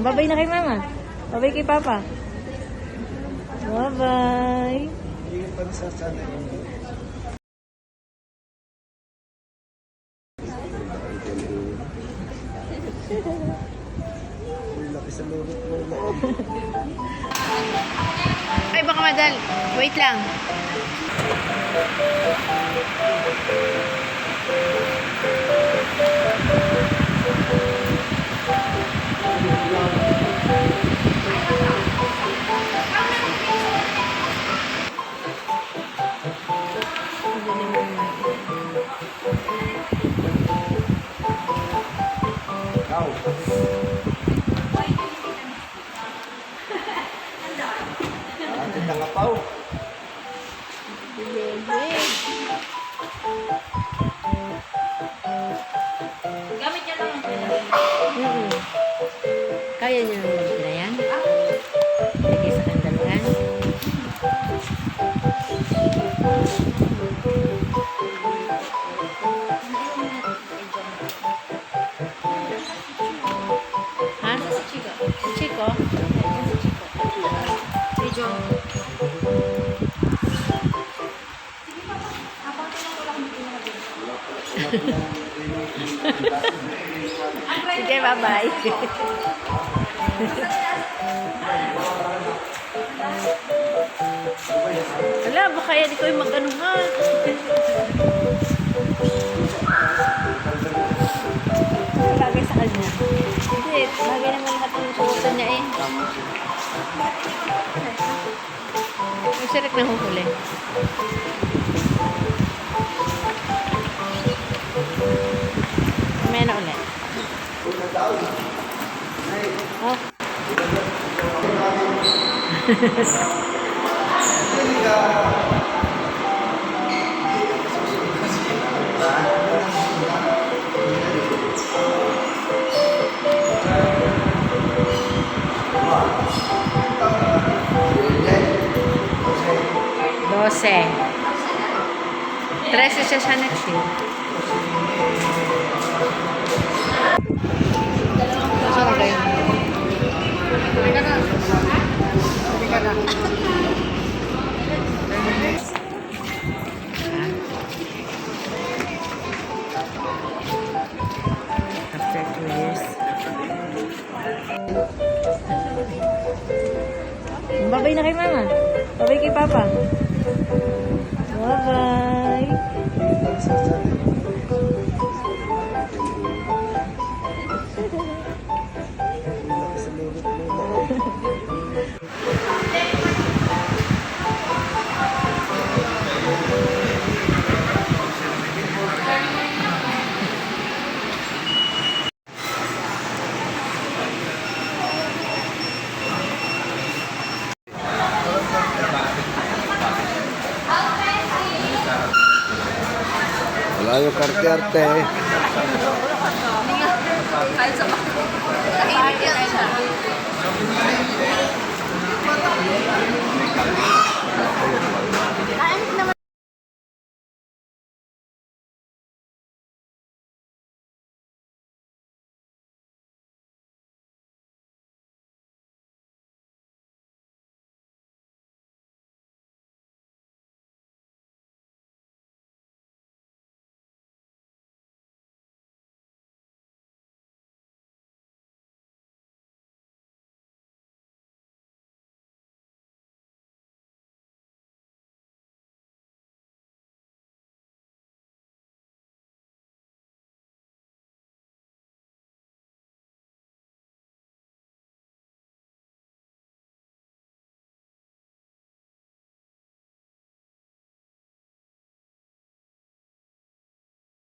Babay na kay mama. Babay kay papa. Bye-bye. Ay, baka madal. Wait lang. Atin na kapaw. Gamit niya lang pera. Mm-mm. Kaya niyo naman mag na yan? Lagay sa kandaluhan. Ha? Chico. Chico? Sige, bye-bye. Wala, baka yan ikaw yung mag-ano ha. Bagay sa kanya. Hindi, bagay naman lahat ng suotan niya eh. Yung sirik na huhuli. Mamaya na ulit. Oh. Dose. Trece siya siya kayo? After two years. Babay na kay mama. Babay kay papa. Bye-bye. Yung karte-arte.